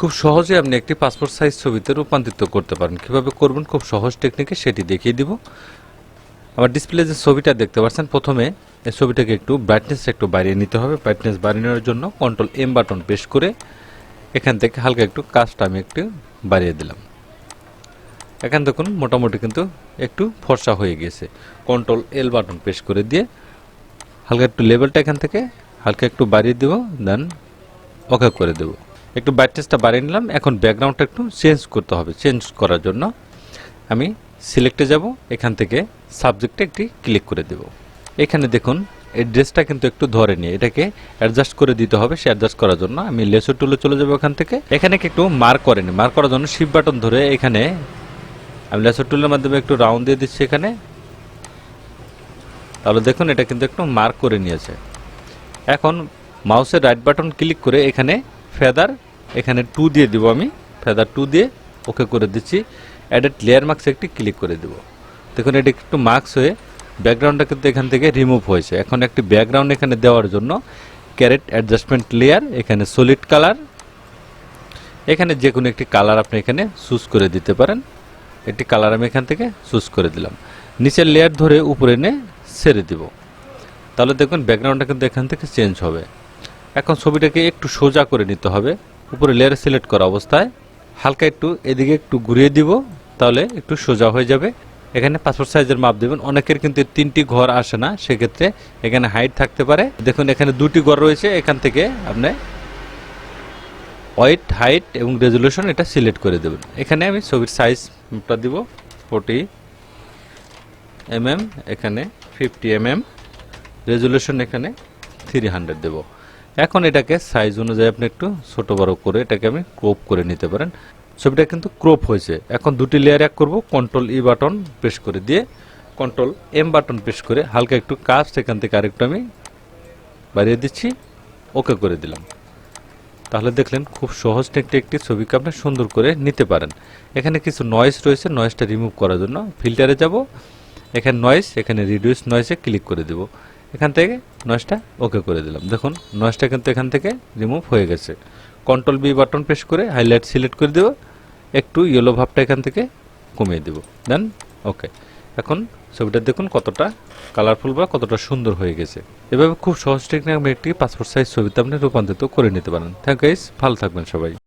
খুব সহজে আপনি একটি পাসপোর্ট সাইজ ছবিতে রূপান্তরিত করতে পারেন। কীভাবে করবেন? খুব সহজ টেকনিকে সেটি দেখিয়ে দিব। আমার ডিসপ্লে যে ছবিটা দেখতে পাচ্ছেন, প্রথমে এই ছবিটাকে একটু ব্রাইটনেস একটু বাড়িয়ে নিতে হবে। ব্রাইটনেস বাড়িয়ে নেওয়ার জন্য কন্ট্রোল এম বাটন প্রেস করে এখান থেকে হালকা একটু কাজটা আমি একটু বাড়িয়ে দিলাম। এখান দেখুন, মোটামুটি কিন্তু একটু ফর্সা হয়ে গিয়েছে। কন্ট্রোল এল বাটন প্রেস করে দিয়ে হালকা একটু লেভেলটা এখান থেকে হালকা একটু বাড়িয়ে দেবো দেন ওকে করে দেবো। একটু ব্রাইটনেসটা বাড়িয়ে নিলাম। এখন ব্যাকগ্রাউন্ডটা একটু চেঞ্জ করতে হবে। চেঞ্জ করার জন্য আমি সিলেক্টে যাব। এখান থেকে সাবজেক্টে একটি ক্লিক করে দেব। এখানে দেখুন, এই ড্রেসটা কিন্তু একটু ধরে নিয়ে, এটাকে অ্যাডজাস্ট করে দিতে হবে। সে অ্যাডজাস্ট করার জন্য আমি লেসর টুলে চলে যাব এখান থেকে। এখানে কি একটু মার্ক করে নি। মার্ক করার জন্য শিপ বাটন ধরে এখানে আমি লেসর টুলের মাধ্যমে একটু রাউন্ড দিয়ে দিচ্ছি এখানে। তাহলে দেখুন, এটা কিন্তু একটু মার্ক করে নিয়েছে। এখন মাউসের রাইট বাটন ক্লিক করে এখানে ফেদার এখানে টু দিয়ে দিব আমি ফেদার টু দিয়ে ওকে করে দিচ্ছি। অ্যাডেড লেয়ার মার্কস একটি ক্লিক করে দেব। দেখুন, এটি একটু মার্কস হয়ে ব্যাকগ্রাউন্ডটা কিন্তু এখান থেকে রিমুভ হয়েছে। এখন একটি ব্যাকগ্রাউন্ড এখানে দেওয়ার জন্য ক্যারেট অ্যাডজাস্টমেন্ট লেয়ার এখানে সলিড কালার এখানে যে কোনো একটি কালার আপনি এখানে চুজ করে দিতে পারেন। একটি কালার আমি এখান থেকে চুজ করে দিলাম। নিচের লেয়ার ধরে উপরে এনে ছেড়ে দিব। তাহলে দেখুন ব্যাকগ্রাউন্ডটা কিন্তু এখান থেকে চেঞ্জ হবে। এখন ছবিটাকে একটু সোজা করে নিতে হবে। উপরে লেয়ার সিলেক্ট করা অবস্থায়। হালকা একটু এদিকে একটু ঘুরিয়ে দিব, তাহলে একটু সোজা হয়ে যাবে। এখানে পাসপোর্ট সাইজের মাপ দেবেন। অনেকের কিন্তু তিনটি ঘর আসে না, সেক্ষেত্রে এখানে হাইট থাকতে পারে। দেখুন, এখানে দুটি ঘর রয়েছে। এখান থেকে আপনি ওয়েট হাইট এবং রেজলিউশন এটা সিলেক্ট করে দেবেন। এখানে আমি ছবির সাইজটা দিব। ফোর্টি এমএম এখানে ফিফটি এমএম রেজলিউশন এখানে থ্রি হান্ড্রেড দেবো। এখন এটাকে সাইজ অনুযায়ী আপনি একটু ছোট বড় করে এটাকে আমি ক্রপ করে নিতে পারেন। ছবিটা কিন্তু ক্রপ হয়েছে। এখন দুটি লেয়ার এক করব কন্ট্রোল ই বাটন প্রেস করে দিয়ে কন্ট্রোল এম বাটন প্রেস করে হালকা একটু কাজ এখান থেকে আরেকটু আমি বাড়িয়ে দিচ্ছি। ওকে করে দিলাম। তাহলে দেখলেন খুব সহজ টেকটে একটি ছবিকে আপনি সুন্দর করে নিতে পারেন। এখানে কিছু নয়েজ রয়েছে নয়েজটা রিমুভ করার জন্য ফিল্টারে যাব। এখানে নয়েজ এখানে রিডিউস নয়েসে ক্লিক করে দেব। এখান থেকে নয়েজটা ওকে করে দিলাম। দেখুন নয়েজটা কিন্তু এখান থেকে রিমুভ হয়ে গেছে। কন্ট্রোল বি বাটন প্রেস করে হাইলাইট সিলেক্ট করে দেব। একটু ইয়েলো ভাবটা এখান থেকে কমিয়ে দেব। দেন ওকে এখন ছবিটা দেখুন কতটা কালারফুল বা কতটা সুন্দর হয়ে গেছে। এভাবে খুব সহজ টেকনিক একটি পাসপোর্ট সাইজ ছবিতে আপনি রূপান্তরিত করে নিতে পারেন। থ্যাংক গাইস ভালো থাকবেন সবাই।